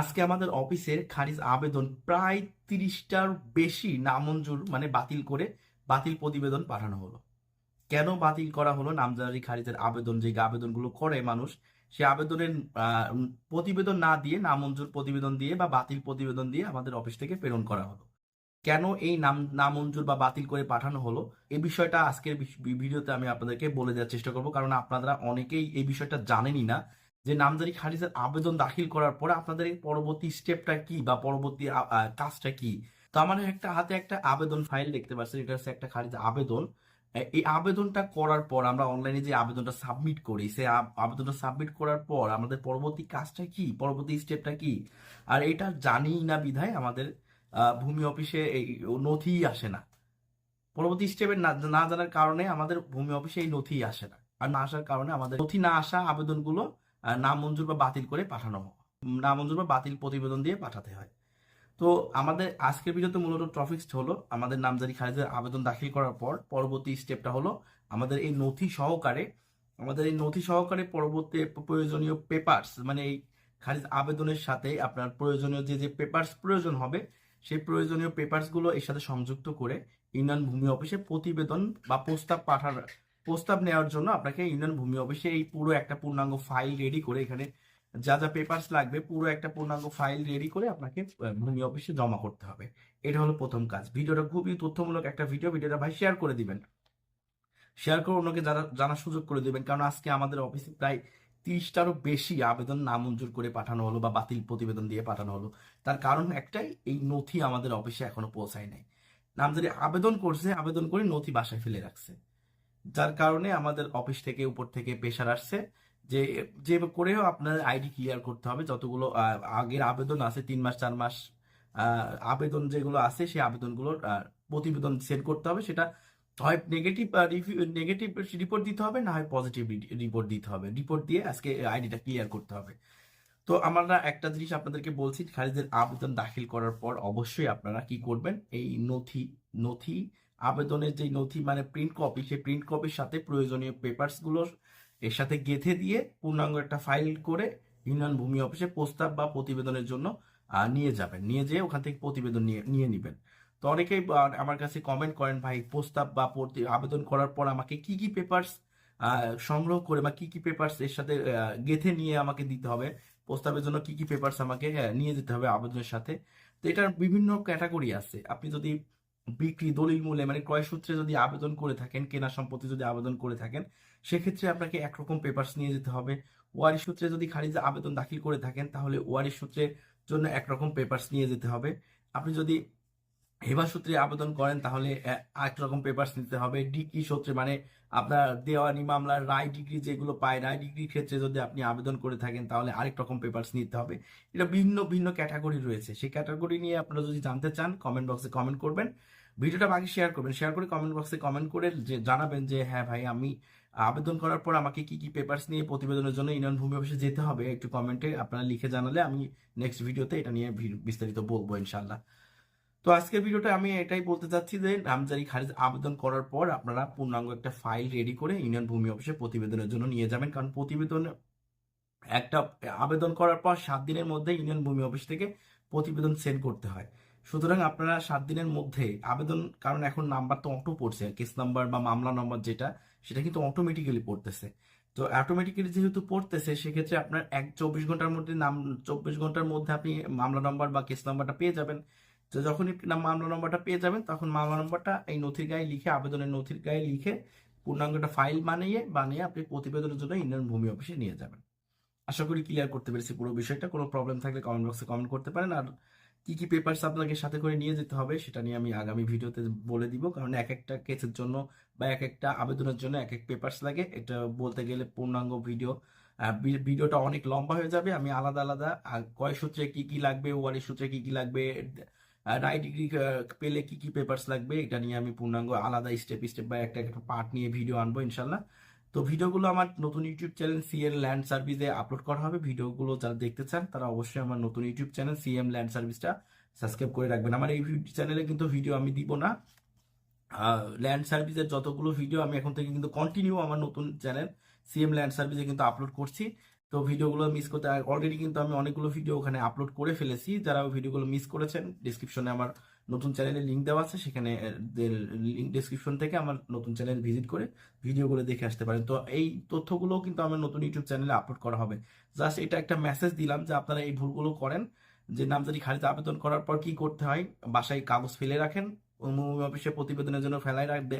আজকে আমাদের অফিসের খারিজ আবেদন প্রায় তিরিশটার বেশি নামঞ্জুর মানে বাতিল করে বাতিল প্রতিবেদন পাঠানো হলো। কেন বাতিল করা হলো? নামজারি খারিজের আবেদন, যে আবেদনগুলো করে মানুষ, সে আবেদনের প্রতিবেদন না দিয়ে, নামঞ্জুর প্রতিবেদন দিয়ে বা বাতিল প্রতিবেদন দিয়ে আমাদের অফিস থেকে প্রেরণ করা হলো। কেন এই নাম, নামঞ্জুর বা বাতিল করে পাঠানো হলো? এই বিষয়টা আজকের ভিডিওতে আমি আপনাদেরকে বলে দেওয়ার চেষ্টা করব, কারণ আপনারা অনেকেই এই বিষয়টা জানেনই না। যে নামজারি খারিজের আবেদন দাখিল করার পরে আপনাদের পরবর্তী স্টেপটা কি বা পরবর্তী কাজটা কি? তো আমার একটা হাতে একটা আবেদন ফাইল দেখতে পাচ্ছেন, এটা হচ্ছে একটা খারিজ আবেদন। এই আবেদনটা করার পর আমরা অনলাইনে যে আবেদনটা সাবমিট করি সেই আবেদনটা সাবমিট করার পর আমাদের পরবর্তী কাজটা কি? পরবর্তী স্টেপটা কি? আর এটা জানি না বিধায় আমাদের ভূমি অফিসে এই নথি আসে না। পরবর্তী স্টেপে না জানার কারণে আমাদের ভূমি অফিসে এই নথি আসে না। আর না আসার কারণে আমাদের নথি না আসা আবেদনগুলো নামঞ্জুর বা বাতিল করে পাঠানো নামঞ্জুর বা বাতিল প্রতিবেদন দিয়ে পাঠাতে হয়। তো আমাদের আজকের ভিডিওতে মূলত টপিক্স হলো আমাদের নামজারি খারিজের আবেদন দাখিল করার পর পরবর্তী স্টেপটা হলো আমাদের এই নথি সহকারে, আমাদের এই নথি সহকারে পরবর্তী প্রয়োজনীয় পেপারস মানে এই খারিজ আবেদনের সাথে আপনার প্রয়োজনীয় যে যে পেপারস প্রয়োজন হবে, সেই প্রয়োজনীয় পেপারসগুলো এর সাথে সংযুক্ত করে ইউনিয়ন ভূমি অফিসে প্রতিবেদন বা প্রস্তাব পাঠার প্রস্তাব নেওয়ার জন্য আপনাকে ইউনিয়ন ভূমি অফিসে এই পুরো একটা পূর্ণাঙ্গ ফাইল রেডি করে এখানে যা যা পেপারস লাগবে, পুরো একটা পূর্ণাঙ্গ ফাইল রেডি করে আপনাকে ভূমি অফিসে জমা করতে হবে। এটা হলো প্রথম কাজ। ভিডিওটা খুবই তথ্যমূলক একটা ভিডিও ভিডিওটা ভাই শেয়ার করে দিবেন। শেয়ার করে অন্যকে যারা জানার সুযোগ করে দিবেন, কারণ আজকে আমাদের অফিসে প্রায় তিরিশটারও বেশি আবেদন নামঞ্জুর করে পাঠানো হলো বা বাতিল প্রতিবেদন দিয়ে পাঠানো হলো। তার কারণ একটাই, এই নথি আমাদের অফিসে এখনও পৌঁছায় নাই। নাম নামজারি আবেদন করছে, আবেদন করে নথি বাসায় ফেলে রাখছে। যার কারণে আমাদের অফিস থেকে উপর থেকে প্রেশার আসছে যে যে করেও আপনার আইডি ক্লিয়ার করতে হবে। যতগুলো আগের আবেদন আছে, তিন মাস, চার মাস আবেদন যেগুলো আছে, সেই আবেদনগুলোর প্রতিবেদন সেন্ড করতে হবে। সেটা হয় নেগেটিভ নেগেটিভ রিপোর্ট দিতে হবে, না হয় পজিটিভ রিপোর্ট দিতে হবে। রিপোর্ট দিয়ে আজকে আইডিটা ক্লিয়ার করতে হবে। তো আমরা একটা জিনিস আপনাদেরকে বলছি খারিজের আবেদন দাখিল করার পর অবশ্যই আপনারা কি করবেন? এই নথি নথি আবেদনের যে নথি মানে প্রিন্ট কপি সেই প্রিন্ট কপির সাথে প্রয়োজনীয় পেপারসগুলো এর সাথে গেঁথে দিয়ে পূর্ণাঙ্গ একটা ফাইল করে ইউনিয়ন ভূমি অফিসে প্রস্তাব বা প্রতিবেদনের জন্য নিয়ে যাবেন। নিয়ে যেয়ে ওখান থেকে প্রতিবেদন নিয়ে নিয়ে নেবেন। তো অনেকেই আমার কাছে কমেন্ট করেন ভাই প্রস্তাব বা আবেদন করার পর আমাকে কি কি পেপারস সংগ্রহ করে বা কি কি পেপারস এর সাথে গেঁথে নিয়ে আমাকে দিতে হবে? প্রস্তাবের জন্য কি কি পেপারস আমাকে আহ, নিয়ে যেতে হবে আবেদনের সাথে? তো এটার বিভিন্ন ক্যাটাগরি আছে। আপনি যদি বিক্রি দলিল মূল্যে মানে ক্রয় সূত্রে যদি আবেদন করে থাকেন কেনা সম্পত্তি যদি আবেদন করে থাকেন সেক্ষেত্রে আপনাকে একরকম পেপারস নিয়ে যেতে হবে। ওয়ারি সূত্রে যদি খারিজে আবেদন দাখিল করে থাকেন তাহলে ওয়ারি সূত্রের জন্য একরকম পেপারস নিয়ে যেতে হবে। আপনি যদি হেবা সূত্রে আবেদন করেন তাহলে আহ, আরেক রকম পেপারস নিতে হবে। ডিগ্রি সূত্রে মানে আপনার দেওয়ানি মামলার রায় ডিগ্রি যেগুলো পায় রায় ডিগ্রির ক্ষেত্রে যদি আপনি আবেদন করে থাকেন তাহলে আরেক রকম পেপারস নিতে হবে। এটা ভিন্ন ভিন্ন ক্যাটাগরি রয়েছে। সেই ক্যাটাগরি নিয়ে আপনারা যদি জানতে চান কমেন্ট বক্সে কমেন্ট করবেন। ভিডিওটা বাকি শেয়ার করবেন শেয়ার করে কমেন্ট বক্সে কমেন্ট করে যে, জানাবেন যে হ্যাঁ ভাই, আমি আবেদন করার পর আমাকে কি কি পেপার্স নিয়ে প্রতিবেদনের জন্য ইউনিয়ন ভূমি অফিসে যেতে হবে, একটু কমেন্টে আপনারা লিখে জানালে আমি নেক্সট ভিডিওতে এটা নিয়ে বিস্তারিত বলব ইনশাল্লাহ তো আজকের ভিডিওটা আমি এটাই বলতে চাচ্ছি যে নামজারি খারিজ আবেদন করার পর আপনারা পূর্ণাঙ্গ একটা ফাইল রেডি করে ইউনিয়ন ভূমি অফিসে প্রতিবেদনের জন্য নিয়ে যাবেন, কারণ প্রতিবেদন একটা আবেদন করার পর সাত দিনের মধ্যে ইউনিয়ন ভূমি অফিস থেকে প্রতিবেদন সেন্ড করতে হয়। সুতরাং আপনারা সাত দিনের মধ্যে আবেদন, কারণ এখন নাম্বার তো অটো পড়ছে কেস নাম্বার বা মামলা নম্বর যেটা, সেটা কিন্তু অটোমেটিক্যালি পড়তেছে। তো অটোমেটিক্যালি যেহেতু পড়তেছে, সেক্ষেত্রে আপনার এক চব্বিশ ঘণ্টার মধ্যে নাম, চব্বিশ ঘণ্টার মধ্যে আপনি মামলা নম্বর বা কেস নাম্বারটা পেয়ে যাবেন। তো যখনই আপনি মামলা নম্বরটা পেয়ে যাবেন, তখন মামলা নম্বরটা এই নথির গায়ে লিখে, আবেদনের নথির গায়ে লিখে পূর্ণাঙ্গটা ফাইল বানিয়ে বানিয়ে আপনি প্রতিবেদনের জন্য ইন্ডিয়ান ভূমি অফিসে নিয়ে যাবেন। আশা করি ক্লিয়ার করতে পেরেছি পুরো বিষয়টা। কোনো প্রবলেম থাকলে কমেন্ট বক্সে কমেন্ট করতে পারেন। আর কি কি পেপারস আপনাকে সাথে করে নিয়ে যেতে হবে সেটা নিয়ে আমি আগামী ভিডিওতে বলে দিব। কারণ এক একটা কেসের জন্য বা এক একটা আবেদনের জন্য এক এক পেপারস লাগে। এটা বলতে গেলে পূর্ণাঙ্গ ভিডিও ভিডিওটা অনেক লম্বা হয়ে যাবে। আমি আলাদা আলাদা কয় সূত্রে কি কি লাগবে ওয়ারি সূত্রে কি কি লাগবে রায় ডিগ্রি পেলে কি কি পেপারস লাগবে, এটা নিয়ে আমি পূর্ণাঙ্গ আলাদা স্টেপ স্টেপ বা একটা একটা পার্ট নিয়ে ভিডিও আনব ইনশাল্লাহ। তো ভিডিওগুলো আমার নতুন ইউটিউব চ্যানেল সিএম ল্যান্ড সার্ভিসে আপলোড করা হবে। ভিডিওগুলো যারা দেখতে চান, তারা অবশ্যই আমার নতুন ইউটিউব চ্যানেল সিএম ল্যান্ড সার্ভিসটা সাবস্ক্রাইব করে রাখবেন। আমার এই চ্যানেলে কিন্তু ভিডিও আমি দিব না। ল্যান্ড সার্ভিসের যতগুলো ভিডিও আমি এখন থেকে কিন্তু কন্টিনিউ আমার নতুন চ্যানেল সিএম ল্যান্ড সার্ভিসে কিন্তু আপলোড করছি। তো ভিডিওগুলো মিস করতে অলরেডি কিন্তু আমি অনেকগুলো ভিডিও ওখানে আপলোড করে ফেলেছি। যারা ভিডিওগুলো মিস করেছেন ডিসক্রিপশনে আমার নতুন চ্যানেলের লিঙ্ক দেওয়া আছে, সেখানে লিঙ্ক ডিসক্রিপশন থেকে আমার নতুন চ্যানেল ভিজিট করে ভিডিওগুলো দেখে আসতে পারেন। তো এই তথ্যগুলো কিন্তু আমার নতুন ইউটিউব চ্যানেলে আপলোড করা হবে। জাস্ট এটা একটা মেসেজ দিলাম যে আপনারা এই ভুলগুলো করেন, যে নামজারি খারিজ আবেদন করার পর কি করতে হয়, বাসায় কাগজ ফেলে রাখেন, ভূমি অফিসে প্রতিবেদনের জন্য ফেলাই রাখবে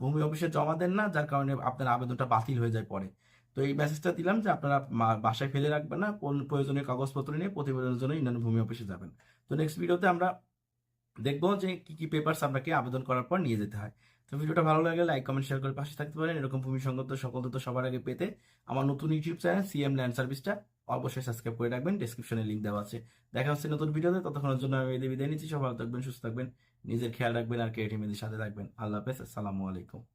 ভূমি অফিসে জমা দেন না, যার কারণে আপনার আবেদনটা বাতিল হয়ে যায় পরে। তো এই মেসেজটা দিলাম যে আপনারা বাসায় ফেলে রাখবেন না, কোন প্রয়োজনীয় কাগজপত্র নিয়ে প্রতিবেদনের জন্য ইন্ডিয়ান ভূমি অফিসে যাবেন। তো নেক্সট ভিডিওতে আমরা দেখব যে কি কি পেপারস আপনাকে আবেদন করার পর নিয়ে যেতে হয়। তো ভিডিওটা ভালো লাগলে লাইক কমেন্ট শেয়ার করে পাশে থাকতে পারেন। এরকম ভূমি সংগত সকল তথ্য সবার আগে পেতে আমার নতুন ইউটিউব চ্যানেল সিএম ল্যান্ড সার্ভিসটা অবশ্যই সাবস্ক্রাইব করে রাখবেন। ডিসক্রিপশনে লিঙ্ক দেওয়া আছে। দেখা হচ্ছে নতুন ভিডিওতে। ততক্ষণের জন্য আমি এদের বিদায় নিচ্ছি। সবাই থাকবেন, সুস্থ থাকবেন, নিজের খেয়াল রাখবেন আর ক্রিয়েটিভ সাথে থাকবেন। আল্লাহ হাফেজ। আসসালামু আলাইকুম।